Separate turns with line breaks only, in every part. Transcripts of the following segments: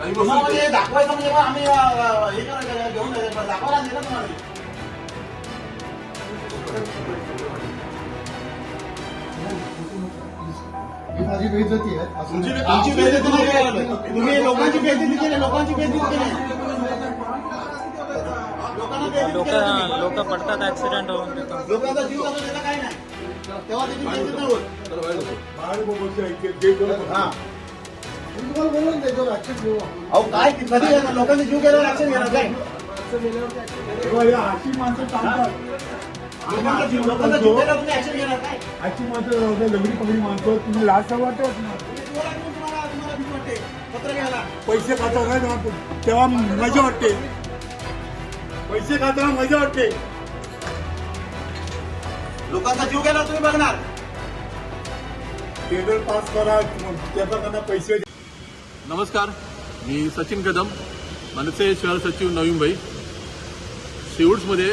दाखवायचं म्हणजे आम्ही हे करायचं घेऊन जायचं दाखवायला तुम्हाला.
माझी बेइज्जती आहे.
तुमची
नाही.
तुम्ही लोकांची केली लोकांची बेइज्जती केली.
लोक पडतात ऍक्सिडेंट होऊन.
लोकांचा जीव काही नाही. तेव्हा त्याची बेइज्जती नाही होत. अहो काय कधी? लोकांनी जीव गेल्यावर ऍक्शन घेणार काय?
अशी माणसं चालतात
लोकांचा जीव लोकांचा जीव गेल्यावर तुम्ही ऍक्शन घेणार काय?
अशी माणसं राहू द्या, लंगडी पगडी माणसं तुम्ही तर वाटत? ना
तुम्ही डोळा घेऊन तुम्हाला तुम्हाला भीती वाटते? पत्र घ्यायला
पैसे खाताना ना, तेव्हा मजा वाटते. पैसे खाताना मजा वाटते.
लोकांचा जीव गेल्यावर तुम्ही बघणार.
टेंडर पास करा त्याचा त्यांना पैसे
नमस्कार मी सचिन कदम मनसे शहर सचिव नवी मुंबई शेवट्समध्ये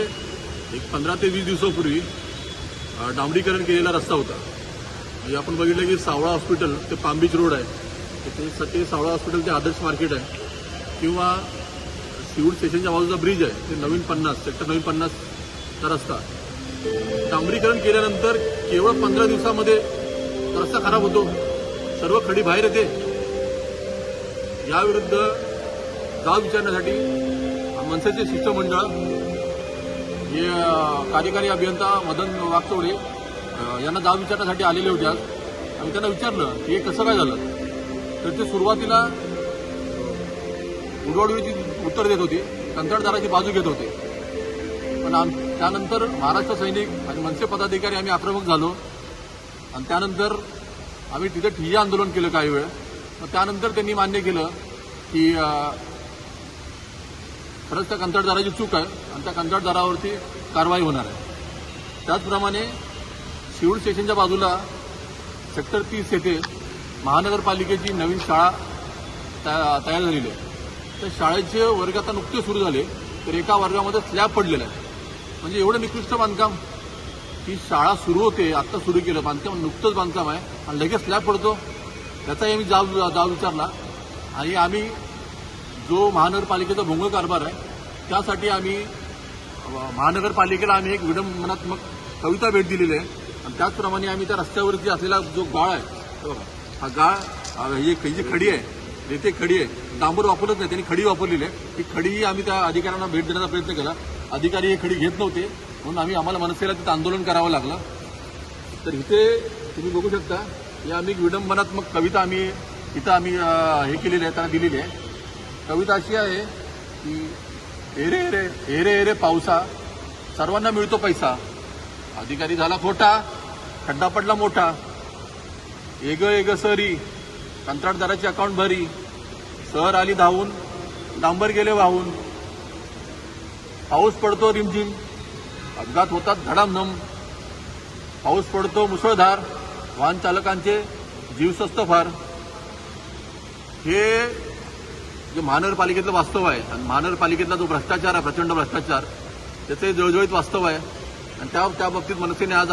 एक पंधरा ते वीस दिवसापूर्वी डांबरीकरण केलेला रस्ता होता. म्हणजे आपण बघितलं की सावळा हॉस्पिटल ते पामबीच रोड आहे. ते सते सावळा हॉस्पिटल ते आदर्श मार्केट आहे. किंवा सिवूड स्टेशनच्या बाजूचा ब्रिज आहे. ते नवीन पन्नास सेक्टर नवीन पन्नासचा रस्ता. डांबरीकरण केल्यानंतर केवळ पंधरा दिवसामध्ये रस्ता खराब होतो. सर्व खडी बाहेर येते. याविरुद्ध जाब विचारण्यासाठी मनसेचे शिष्टमंडळ हे कार्यकारी अभियंता मदन वागचौडे यांना जाब विचारण्यासाठी आलेले होते आज. आम्ही त्यांना विचारलं की हे कसं काय झालं? तर ते सुरुवातीला उडवाडवीची उत्तर देत होती कंत्राटदाराची बाजू घेत होते. पण आम त्यानंतर महाराष्ट्र सैनिक आणि मनसे पदाधिकारी आम्ही आक्रमक झालो. आणि त्यानंतर आम्ही तिथे ठिय्या आंदोलन केलं काही वेळ. मग त्यानंतर त्यांनी मान्य केलं की खरंच त्या कंत्राटदाराची चूक आहे आणि त्या कंत्राटदारावरती कारवाई होणार आहे. त्याचप्रमाणे शिरूर स्टेशनच्या बाजूला सेक्टर तीस येथे महानगरपालिकेची नवीन शाळा तया- तयार झालेली आहे. त्या शाळेचे वर्ग आता नुकते सुरू झाले तर एका वर्गामध्ये स्लॅब पडलेला आहे. म्हणजे एवढं निकृष्ट बांधकाम. ही शाळा सुरू होते आत्ता सुरू केलं बांधकाम नुकतंच बांधकाम आहे आणि लगेच स्लॅब पडतो. त्याचाही आम्ही जाब जाब विचारला. आणि आम्ही जो महानगरपालिकेचा भोंगळ कारभार आहे त्यासाठी आम्ही महानगरपालिकेला आम्ही एक विडंबनात्मक कविता भेट दिलेली आहे. आणि त्याचप्रमाणे आम्ही त्या रस्त्यावरती असलेला जो गाळ आहे हा गाळ ही जी खडी आहे रेते खडी आहे डांबर वापरत नाही त्यांनी खडी वापरलेली आहे. ही खडीही आम्ही त्या अधिकाऱ्यांना भेट देण्याचा प्रयत्न केला. अधिकारी ही खडी घेत नव्हते म्हणून आम्ही आम्हाला मनसेला तिथं आंदोलन करावं लागलं. तर इथे तुम्ही बघू शकता या आम्ही विडंबनात्मक कविता आम्ही इथं आम्ही हे केलेली आहे त्यांना दिलेली आहे. कविता अशी आहे की एरे एरे एरे एरे पावसा सर्वांना मिळतो पैसा. अधिकारी झाला खोटा खड्डा पडला मोठा. एग एग सरी कंत्राटदाराची अकाउंट भरी. सर आली धावून डांबर गेले वाहून. पाऊस पडतो रिमझिम अपघात होतात धडामधम पाऊस पडतो मुसळधार वाहन चालकांचे जीव स्वस्त फार. हे जे महानगरपालिकेतलं वास्तव आहे आणि महानगरपालिकेतला जो भ्रष्टाचार आहे प्रचंड भ्रष्टाचार त्याचे जळजळीत वास्तव आहे. आणि त्या त्या बाबतीत मनसेने आज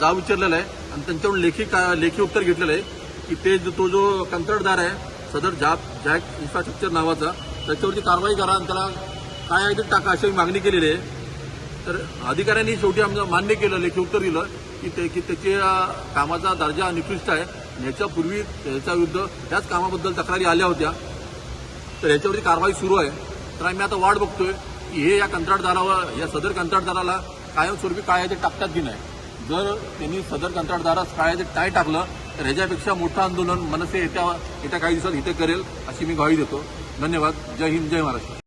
जा विचारलेलं आहे आणि त्यांच्याकडून लेखी का लेखी उत्तर घेतलेलं आहे की ते जो- तो जो कंत्राटदार आहे सदर जॅप जॅक इन्फ्रास्ट्रक्चर नावाचा त्याच्यावरती कारवाई करा आणि त्याला काय आहे ते टाका अशी मागणी केलेली आहे. तर अधिकाऱ्यांनी शेवटी आमचं मान्य केलं लेखी उत्तर दिलं. की ते की त्याच्या कामाचा दर्जा निकृष्ट आहे. याच्यापूर्वी त्याच्या विरुद्ध त्याच कामाबद्दल तक्रारी आल्या होत्या. तर याच्यावरती कारवाई सुरू आहे. तर आम्ही आता वाट बघतोय की हे या कंत्राटदारावर या सदर कंत्राटदाराला कायमस्वरूपी काय ते टाकतात की नाही जर त्यांनी सदर कंत्राटदारास काय ते टाय टाकलं तर ह्याच्यापेक्षा मोठं आंदोलन मनसे येत्या येत्या काही दिवसात इथे करेल अशी मी ग्वाही देतो. धन्यवाद. जय हिंद जय महाराष्ट्र.